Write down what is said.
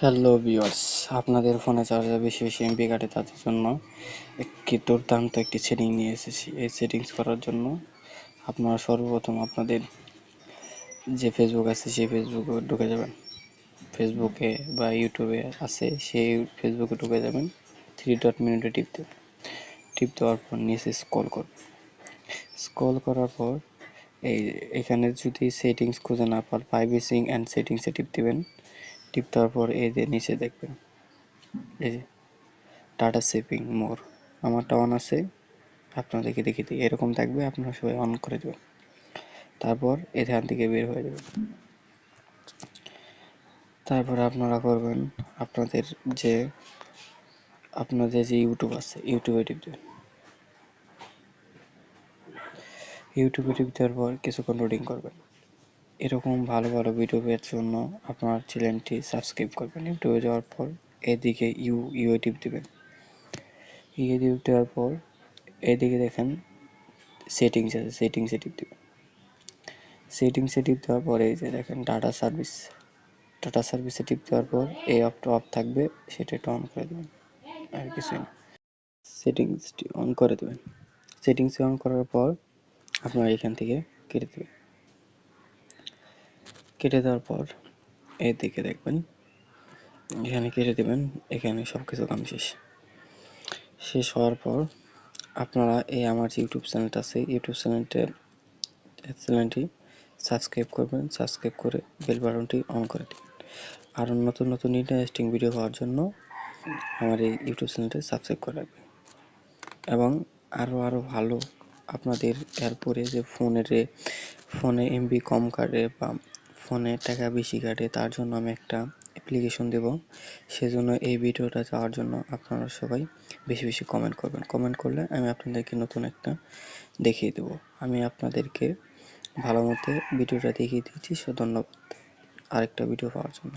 Hello viewers আপনাদের ফোনে charger বেশি বেশি এমবি কাটে তাদের জন্য একটি দুর্দান্ত একটি সেটিং নিয়ে এসেছি। এই সেটিংস করার জন্য আপনারা সর্বপ্রথম আপনাদের যে ফেসবুক আছে সেই ফেসবুকে ঢুকে যাবেন। ফেসবুকে বা ইউটিউবে আছে সেই ফেসবুকে ঢুকে যাবেন। থ্রি ডট মিনিটে টিপ দেবেন টিপ দেওয়ার পর নিচে স্ক্রল করবেন স্ক্রল করার পর এই এখানে যদি সেটিংস খুঁজে না পান প্রাইভেসিং অ্যান্ড সেটিংসে টিপ দিবেন। টিপ দেওয়ার পর এই যে নিচে দেখবেন, এই যে টাটা সেভিং মোর আমারটা অন আছে, আপনাদেরকে দেখে দিই, এরকম থাকবে, আপনারা সবাই অন করে দেবেন। তারপর এখান থেকে বের হয়ে যাবেন। তারপর আপনারা করবেন আপনাদের যে আপনাদের যে ইউটিউব আছে ইউটিউবে টিপ দেবেন। ইউটিউবে টিপ দেওয়ার পর কিছুক্ষণ লোডিং করবেন। এরকম ভালো ভালো ভিডিও পেয়ার জন্য আপনার চ্যানেলটি সাবস্ক্রাইব করবেন। ইউটিউবে যাওয়ার পর এদিকে ইউ ইউ টিপ দেবেন। ইউ টিপ দেওয়ার পর এদিকে দেখেন সেটিংস আছে সেটিংসে টিপ দেবেন। সেটিংসে টিপ দেওয়ার পরে এই যে দেখেন ডাটা সার্ভিস ডাটা সার্ভিসে টিপ দেওয়ার পর এই অফ অফ থাকবে, সেটা একটু অন করে দেবেন। আর কিছুই না। সেটিংসটি অন করে দেবেন। সেটিংস অন করার পর আপনারা এখান থেকে কেটে দেবেন। কেটে দেওয়ার পর এই দিকে দেখবেন, এখানে কেটে দেবেন, এখানে সব কিছু কাম শেষ। শেষ হওয়ার পর আপনারা এই আমার যে ইউটিউব চ্যানেলটা আছে, ইউটিউব চ্যানেলটা চ্যানেলটি সাবস্ক্রাইব করবেন, সাবস্ক্রাইব করে বেল বাটনটি অন করে দিন আরও নতুন নতুন ইন্টারেস্টিং ভিডিও পাওয়ার জন্য আমার এই ইউটিউব চ্যানেলটি সাবস্ক্রাইব করে রাখবেন। এবং আরও আরও ভালো আপনাদের এরপরে যে ফোনের ফোনে এমবি কম কাটে বা ফোনে টাকা বেশি কাটে, তার জন্য আমি একটা অ্যাপ্লিকেশন দেব। সেজন্য এই ভিডিওটা যাওয়ার জন্য আপনারা সবাই বেশি বেশি কমেন্ট করবেন। কমেন্ট করলে আমি আপনাদেরকে নতুন একটা দেখিয়ে দেব। আমি আপনাদেরকে ভালো মতো ভিডিওটা দেখিয়ে দিচ্ছি, সে ধন্যবাদ। আরেকটা ভিডিও পাওয়ার জন্য।